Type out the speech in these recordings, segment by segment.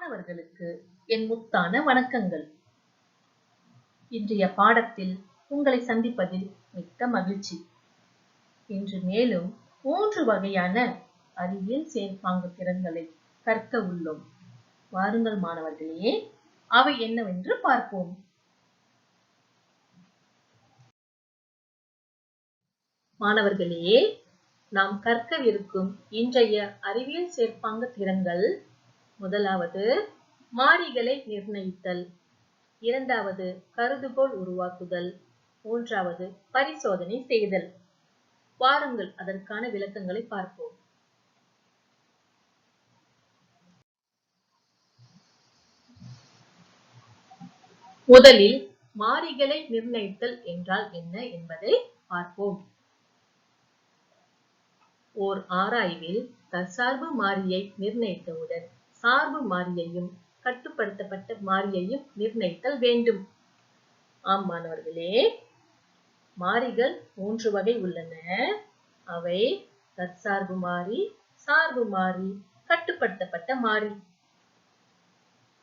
மாணவர்களுக்கு என் முத்தான வணக்கங்கள். இன்றைய பாடத்தில் உங்களை சந்திப்பதில் மிக்க மகிழ்ச்சி. இன்று மேலும் மூன்று வகையான அறிவியல் செயற்பாங்கு திறன்களை கற்க உள்ளோம். வாருங்கள் மாணவர்களே அவை என்னவென்று பார்ப்போம். மாணவர்களே நாம் கற்கவிருக்கும் இன்றைய அறிவியல் சேர்ப்பாங்க திறன்கள் முதலாவது மாறிகளை நிர்ணயித்தல். இரண்டாவது கருதுகோள் உருவாக்குதல். மூன்றாவது பரிசோதனை செய்தல். வாருங்கள் அதற்கான விளக்கங்களை பார்ப்போம். முதலில் மாறிகளை நிர்ணயித்தல் என்றால் என்ன என்பதை பார்ப்போம். ஓர் ஆராய்வில் தற்சார்பு மாறியை நிர்ணயித்தவுடன் சார்பு மாறியையும் கட்டுப்படுத்தப்பட்ட மாறியையும் நிர்ணயித்தல் வேண்டும். ஆம் மாணவர்களே. மாறிகள் மூன்று வகை உள்ளன. அவை தற்சார்பு மாறி சார்பு மாறி கட்டுப்படுத்தப்பட்ட மாறி.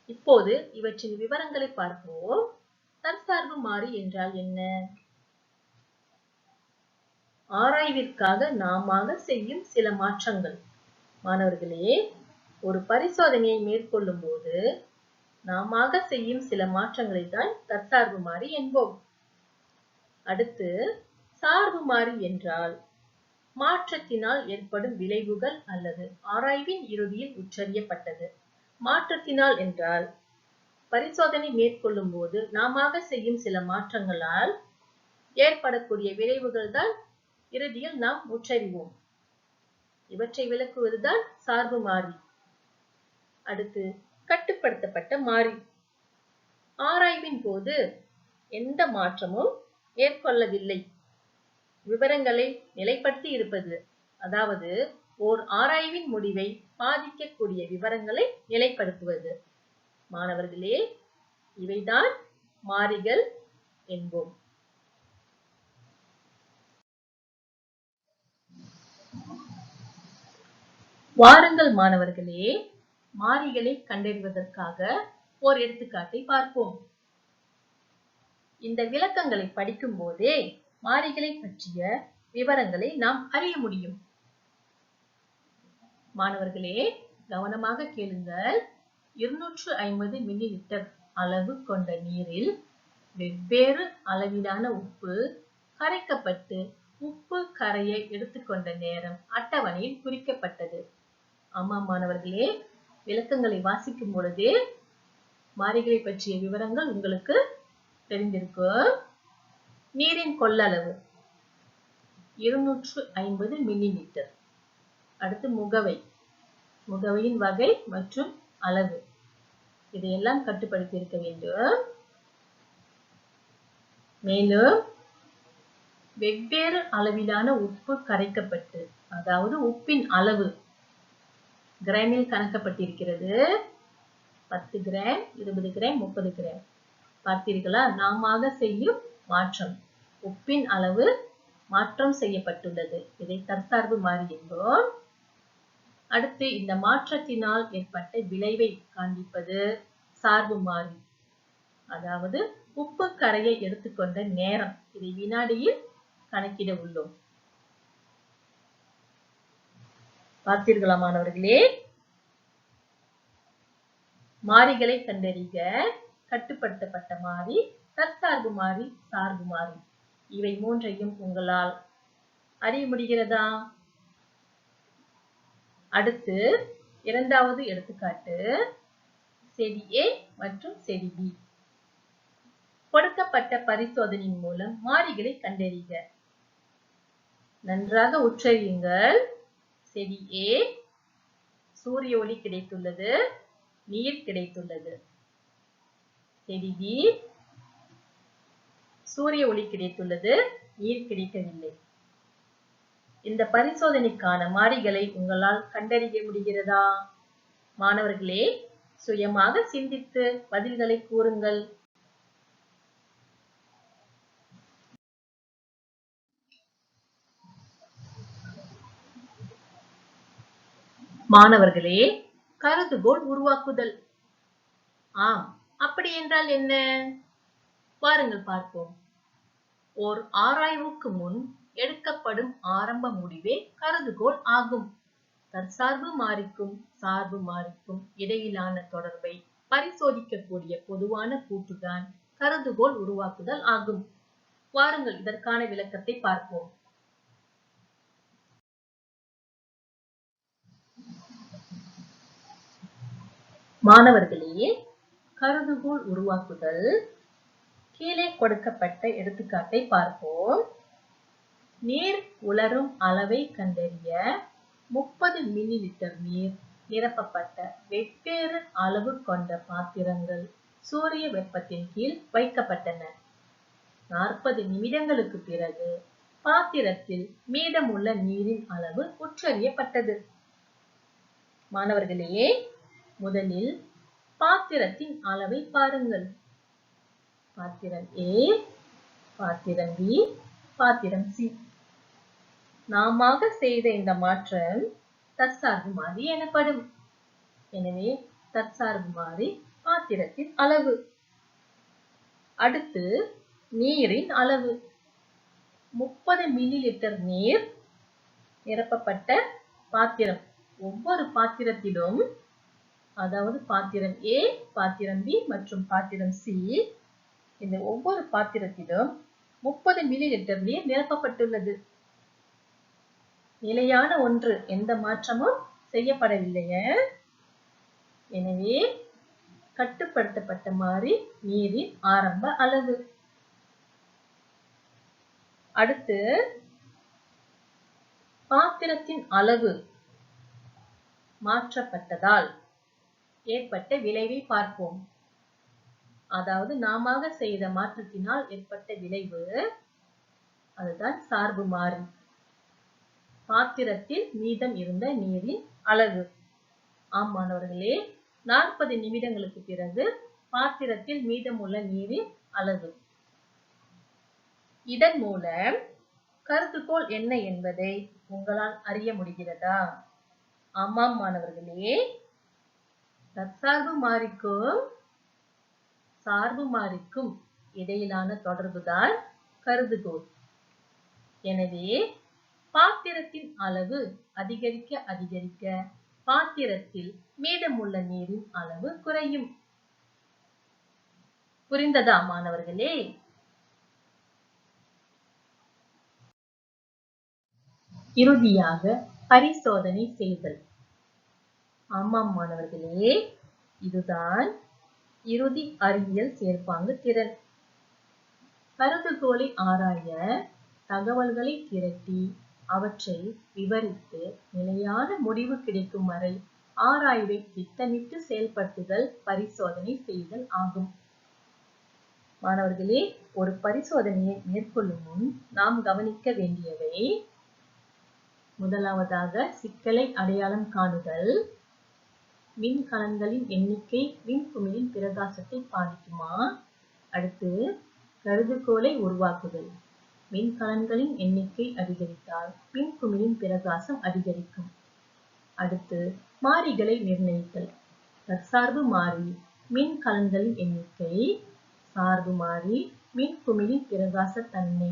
இப்போது இவற்றின் விவரங்களை பார்ப்போம். தற்சார்பு மாறி என்றால் என்ன? ஆராய்விற்காக நாமாக செய்யும் சில மாற்றங்கள். மாணவர்களே ஒரு பரிசோதனையை மேற்கொள்ளும் போது நாம செய்யும் சில மாற்றங்களை தான் தற்சார்பு மாறி என்போம். அடுத்து சார்பு மாறி என்றால் மாற்றத்தினால் ஏற்படும் விளைவுகள் அல்லது ஆராய்வின் இறுதியில் உச்சரியப்பட்டது மாற்றத்தினால் என்றால் பரிசோதனை மேற்கொள்ளும் போது நாம செய்யும் சில மாற்றங்களால் ஏற்படக்கூடிய விளைவுகள் தான் இறுதியில் நாம் உச்சரிவோம் இவற்றை விளக்குவதுதான் சார்பு மாறி. அடுத்து கட்டுப்படுத்தப்பட்ட மாறி. ஆராய்வின் போது எந்த மாற்றமும் ஏற்கொள்ளவில்லை விவரங்களை நிலைப்படுத்தி இருப்பது அதாவது ஓர் ஆராய்வின் முடிவை பாதிக்கக்கூடிய விவரங்களை நிலைப்படுத்துவது. மாணவர்களே இவைதான் மாறிகள் என்போம். வாருங்கள் மாணவர்களே மாறிகளை கண்டறிவதற்காக ஓர் எடுத்துக்காட்டை பார்ப்போம். இந்த விளக்கங்களை படிக்கும் போதே மாறிகளை பற்றிய விவரங்களை நாம் அறிய முடியும். மாணவர்களே கவனமாக கேளுங்கள். இருநூற்று ஐம்பது மில்லி லிட்டர் அளவு கொண்ட நீரில் வெவ்வேறு அளவிலான உப்பு கரைக்கப்பட்டு உப்பு கரையை எடுத்துக்கொண்ட நேரம் அட்டவணையில் குறிக்கப்பட்டது. ஆமா மாணவர்களே விளக்கங்களை வாசிக்கும் பொழுதே மாறிகளை பற்றிய விவரங்கள் உங்களுக்கு தெரிந்திருக்கும் நீரின் கொள்ளளவு இருநூற்று ஐம்பது மில்லி லிட்டர் அடுத்து முகவை. முகவையின் வகை மற்றும் அளவு. இதையெல்லாம் கட்டுப்படுத்தி இருக்க வேண்டும். மேலும் வெவ்வேறு அளவிலான உப்பு கரைக்கப்பட்டு அதாவது உப்பின் அளவு கிராமில் கணக்கப்பட்டிருக்கிறது. பத்து கிராம் இருபது கிராம் முப்பது கிராம் பார்த்தீர்களா? நாம செய்யும் மாற்றம். உப்பின் அளவு மாற்றம் செய்யப்பட்டுள்ளது. இதை தற்சார்பு மாறி என்போம். அடுத்து இந்த மாற்றத்தினால் ஏற்பட்ட விளைவை காண்பிப்பது சார்பு மாறி. அதாவது உப்பு கரையை எடுத்துக்கொண்ட நேரம். இதை வினாடியில் கணக்கிட உள்ளோம். பார்த்தீர்களா மாணவர்களே? மாறிகளை கண்டறிக. கட்டுப்படுத்தப்பட்ட மாறி தற்சார்பு மாறி சார்பு மாறி. இவை மூன்றையும் உங்களால் அறிய முடிகிறதா? அடுத்து இரண்டாவது எடுத்துக்காட்டு செடி ஏ மற்றும் செடி பி கொடுக்கப்பட்ட பரிசோதனையின் மூலம் மாறிகளை கண்டறிக. நன்றாக உற்றறியுங்கள் செடி ஏ சூரிய ஒளி கிடைத்துள்ளது நீர் கிடைத்துள்ளது. செடி பி சூரிய ஒளி கிடைத்துள்ளது நீர் கிடைக்கவில்லை. இந்த பரிசோதனைக்கான மாறிகளை உங்களால் கண்டறிய முடிகிறதா? மாணவர்களே சுயமாக சிந்தித்து பதில்களை கூறுங்கள். மாணவர்களே கருதுகோள் உருவாக்குதல். ஆம் அப்படி என்றால் என்ன? வாருங்கள் பார்ப்போம். ஓர் ஆராய்வுக்கு முன் எடுக்கப்படும் ஆரம்ப முடிவே கருதுகோள் ஆகும். தற்சார்பு மாறிக்கும் சார்பு மாறிக்கும் இடையிலான தொடர்பை பரிசோதிக்கக்கூடிய பொதுவான கூற்றுதான் கருதுகோள் உருவாக்குதல் ஆகும். வாருங்கள் இதற்கான விளக்கத்தை பார்ப்போம். மாணவர்களே கருதுகோள் உருவாக்குதல். கீழே கொடுக்கப்பட்ட எடுத்துக்காட்டை பார்ப்போம். நீர் உலரும் அளவை கண்டறிய முப்பது மில்லி லிட்டர் நீர் நிரப்பப்பட்ட வெவ்வேறு அளவு கொண்ட பாத்திரங்கள் சூரிய வெப்பத்தின் கீழ் வைக்கப்பட்டன. நாற்பது நிமிடங்களுக்கு பிறகு பாத்திரத்தில் மீதமுள்ள நீரின் அளவு உற்றறியப்பட்டது மாணவர்களே முதலில் பாத்திரத்தின் அளவை பாருங்கள். பாத்திரம் ஏ பாத்திரம் பி பாத்திரம் சி நாம செய்த இந்த மாற்றம் தற்சார்பு மாறி எனப்படும். எனவே தற்சார்பு மாறி பாத்திரத்தின் அளவு. அடுத்து நீரின் அளவு. முப்பது மில்லி லிட்டர் நீர் நிரப்பப்பட்ட பாத்திரம். ஒவ்வொரு பாத்திரத்திலும் அதாவது பாத்திரம் ஏ பாத்திரம் பி மற்றும் பாத்திரம் சி இந்த ஒவ்வொரு பாத்திரத்திலும் முப்பது மில்லி லிட்டர் நீர் நிரப்பப்பட்டுள்ளது. நிலையான ஒன்று எந்த மாற்றமும் செய்யப்படவில்லைய. எனவே கட்டுப்படுத்தப்பட்ட மாறி நீரின் ஆரம்ப அளவு. அடுத்து பாத்திரத்தின் அளவு மாற்றப்பட்டதால் ஏற்பட்ட விளைவை பார்ப்போம். அதாவது நாம செய்த மாற்றத்தினால் ஏற்பட்ட விளைவு அதுதான் சார்பு மாறி. பாத்திரத்தில் மீதம் இருந்த நீரின் அளவு. ஆம் மாணவர்களே நாற்பது நிமிடங்களுக்கு பிறகு பாத்திரத்தில் மீதமுள்ள நீரின் அளவு. இதன் மூலம் கருதுகோள் என்ன என்பதை உங்களால் அறிய முடிகிறதா? ஆமாம் மாணவர்களே தற்சார்பு மாறிக்கும் சார்பு மாறிக்கும் இடையிலான தொடர்புதான் கருதுகோள். எனவே பாத்திரத்தின் அளவு அதிகரிக்க அதிகரிக்க பாத்திரத்தில் மீதமுள்ள நீரின் அளவு குறையும். புரிந்ததா மாணவர்களே? இறுதியாக பரிசோதனை செய்தல். ஆமாம் மாணவர்களே. இதுதான் இறுதி அறிவியல் சேர்ப்பாங்கு திறன். கருதுகோளை ஆராய தகவல்களை திரட்டி அவற்றை விவரித்து நிலையான முடிவு கிடைக்கும் வரை ஆராய்வை திட்டமிட்டு செயல்படுத்துதல் பரிசோதனை செய்தல் ஆகும். மாணவர்களே ஒரு பரிசோதனையை மேற்கொள்ளும் முன் நாம் கவனிக்க வேண்டியவை முதலாவதாக சிக்கலை அடையாளம் காணுதல் மின்கலன்களின் எண்ணிக்கை மின்குமிழின் பிரகாசத்தை பாதிக்குமா? அடுத்து கருதுகோளை உருவாக்குதல். மின்கலன்களின் எண்ணிக்கை அதிகரித்தால் மின்குமிழின் பிரகாசம் அதிகரிக்கும். அடுத்து மாறிகளை நிர்ணயித்தல். தற்சார்பு மாறி மின்கலன்களின் எண்ணிக்கை சார்பு மாறி மின்குமிழின் பிரகாச தன்மை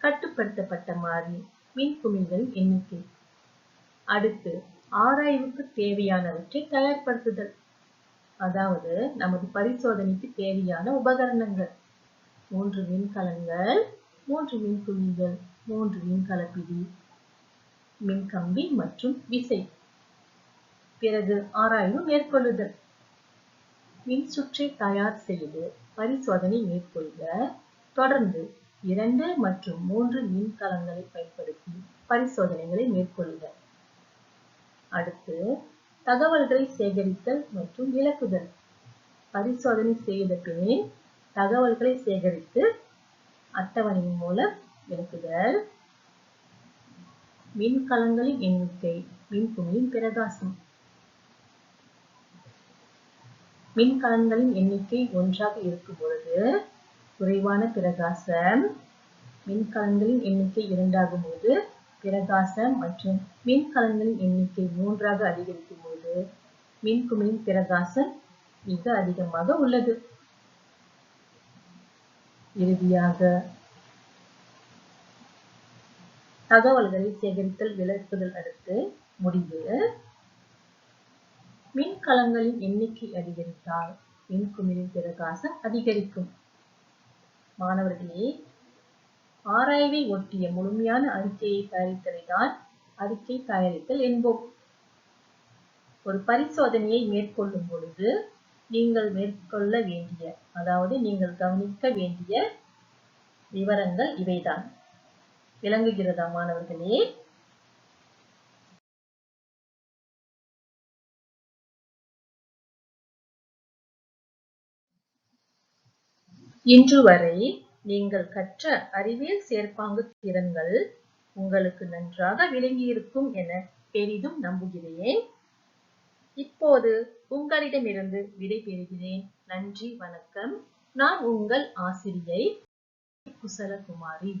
கட்டுப்படுத்தப்பட்ட மாறி மின்குமிழ்களின் எண்ணிக்கை. அடுத்து ஆராய்வுக்கு தேவையானவற்றை தயார்படுத்துதல். அதாவது நமது பரிசோதனைக்கு தேவையான உபகரணங்கள். மூன்று மின்கலங்கள் மூன்று மின்குமிழ்கள் மூன்று மின்கலப்பிடி மின்கம்பி மற்றும் விசை. பிறகு ஆராய்வு மேற்கொள்ளுதல். மின்சுற்றை தயார் செய்து பரிசோதனை மேற்கொள்க. தொடர்ந்து இரண்டு மற்றும் மூன்று மின்கலங்களை பயன்படுத்தி பரிசோதனைகளை மேற்கொள்க. அடுத்து தகவல்களை சேகரித்தல் மற்றும் விளக்குதல். பரிசோதனை செய்த பின் தகவல்களை சேகரித்து அட்டவணையின் மூலம் விளக்குதல். மின்கலங்களின் எண்ணிக்கை மின்புமியின் பிரகாசம். மின்கலன்களின் எண்ணிக்கை ஒன்றாக இருக்கும் பொழுது குறைவான பிரகாசம். மின்கலன்களின் எண்ணிக்கை இரண்டாகும் போது பிரகாச மற்றும் மின்கலன்களின் எண்ணிக்கை மூன்றாக அதிகரிக்கும் போது மின்குமிழின் பிரகாசம் மிக அதிகமாக உள்ளது. இறுதியாக தகவல்களை சேகரித்தல் விளக்குதல் அடுத்து முடிவு. மின்கலங்களின் எண்ணிக்கை அதிகரித்தால் மின்குமிழின் பிரகாசம் அதிகரிக்கும். மாணவர்களே ஆராய்வை ஒட்டிய முழுமையான அறிக்கையை தயாரித்தலை தான் அறிக்கை தயாரித்தல் என்போம். ஒரு பரிசோதனையை மேற்கொள்ளும் பொழுது நீங்கள் மேற்கொள்ள வேண்டிய அதாவது நீங்கள் கவனிக்க வேண்டிய விவரங்கள் இவைதான். விளங்குகிறதா மாணவர்களே? இன்று வரை நீங்கள் கற்ற அறிவியல் சேர்ப்பாங்கு திறன்கள் உங்களுக்கு நன்றாக விளங்கியிருக்கும் என பெரிதும் நம்புகிறேன். இப்போது உங்களிடமிருந்து விடை பெறுகிறேன். நன்றி வணக்கம். நான் உங்கள் ஆசிரியை குசலகுமாரி.